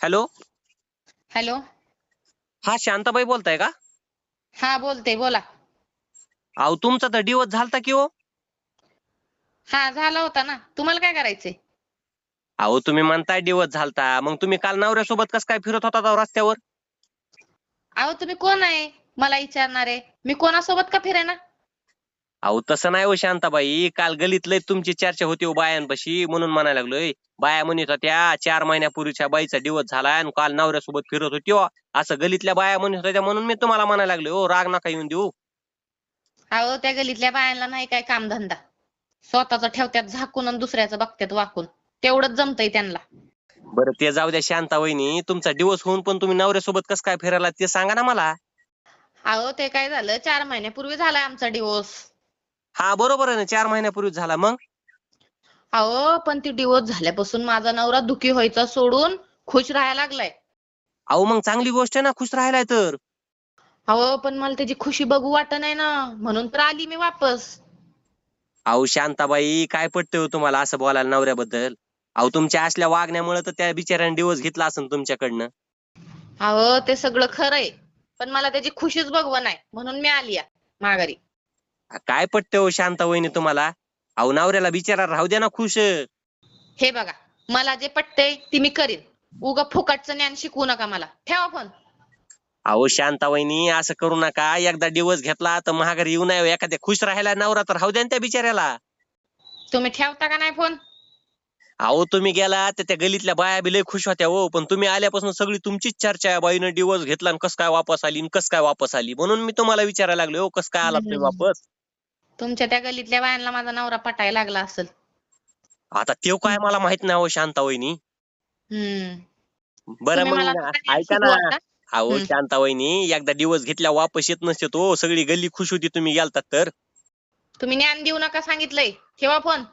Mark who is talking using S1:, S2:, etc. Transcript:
S1: Hello?
S2: Hello?
S1: हा शांताबाई बोलताय का?
S2: हा बोलते बोला.
S1: अहो तुमचा तर दिवस झालता की हो.
S2: हा झाला होता ना. तुम्हाला काय करायचंय?
S1: अहो तुम्ही म्हणताय दिवस झालता. मग तुम्ही काल नवऱ्यासोबत कस काय फिरत होता राव रस्त्यावर?
S2: अहो तुम्ही कोण आहे? मला विचारणारे मी कोणासोबत का फिरेना?
S1: अहो तसं नाही हो शांताबाई. काल गलीत लय तुमची चर्चा होती हो बायांपाशी. म्हणून म्हणायला लागलोय. बाया म्हणत होत्या चार महिन्यापूर्वीच्या बाईचा दिवस झालाय आणि काल नवऱ्यासोबत फिरत होती हो. असं गलीतल्या बाया म्हणत होत्या म्हणून मी तुम्हाला म्हणायला लागलोय हो. राग नका येऊन देऊ.
S2: अहो त्या गलीतल्या बायांना नाही काय कामधंदा. स्वतःच ठेवत्यात झाकून आणि दुसऱ्याचं बघत्यात वाकून. तेवढंच जमतंय त्यांना.
S1: बरं ते जाऊ द्या शांता वहिनी तुमचा दिवस होऊन पण तुम्ही नवऱ्यासोबत कस काय फिरायला ते सांगा ना मला.
S2: अहो ते काय झालं? चार महिन्यापूर्वी झालाय आमचा डिवोर्स
S1: हा बरोबर आहे ना. चार महिन्यापूर्वी झाला. मग?
S2: अहो पण ती डिवोर्स झाल्यापासून माझा नवरा दुखी व्हायचा सोडून खुश राहायला लागलाय.
S1: अहो मग चांगली गोष्ट आहे ना खुश राहिलाय तर.
S2: अहो पण मला त्याची खुशी बघू वाटत नाही ना. म्हणून तर आली मी वापस.
S1: अहो शांताबाई काय पटतंय हो तुम्हाला असं बोलायला नवऱ्याबद्दल? अहो तुमच्या असल्या वागण्यामुळे तर त्या बिचाऱ्याने दिवस घेतला असेल तुमच्याकडनं.
S2: अहो ते सगळं खरंय. पण मला त्याची खुशीच बघवं नाही म्हणून मी आली या माघारी.
S1: काय पटतंय हो शांता वहिनी तुम्हाला? अहो नवऱ्याला बिचारा राहू द्या ना खुश.
S2: हे बघा मला जे पटतंय ती मी करीन. उगा फुकटचं ज्ञान शिकवू नका मला. ठेवा फोन.
S1: अहो शांता वहिनी असं करू नका. एकदा दिवस घेतला तर महागारी येऊ नये. एखाद्या खुश राहायला नवरा तर राहू द्या ना त्या बिचाऱ्याला.
S2: तुम्ही ठेवता का नाही फोन?
S1: अहो तुम्ही गेला तर त्या गलीतल्या बाया बी लय खुश होत्या हो. पण तुम्ही आल्यापासून सगळी तुमचीच चर्चा आहे बाईनं. दिवस घेतला आणि कस काय वापस आली आणि कस काय वापस आली? म्हणून मी तुम्हाला विचारायला लागलो हो कस काय आला तुम्ही
S2: हम्म.
S1: वापस?
S2: तुमच्या त्या गलीतल्या बायांना माझा नवरा पटायला लागला असेल.
S1: आता तेव काय मला माहीत नाही हो शांता वहिनी.
S2: हम्म.
S1: बरं
S2: तुम्ही मला
S1: मग
S2: आता
S1: ऐका
S2: शिकवू
S1: ना.
S2: आता?
S1: अहो
S2: हम्म.
S1: शांता वहिनी एकदा दिवस घेतल्या वापस येत नसते तो. सगळी गल्ली खुश होती तुम्ही गेलतात तर.
S2: तुम्ही ज्ञान देऊ नका सांगितलंय. ठेवा फोन.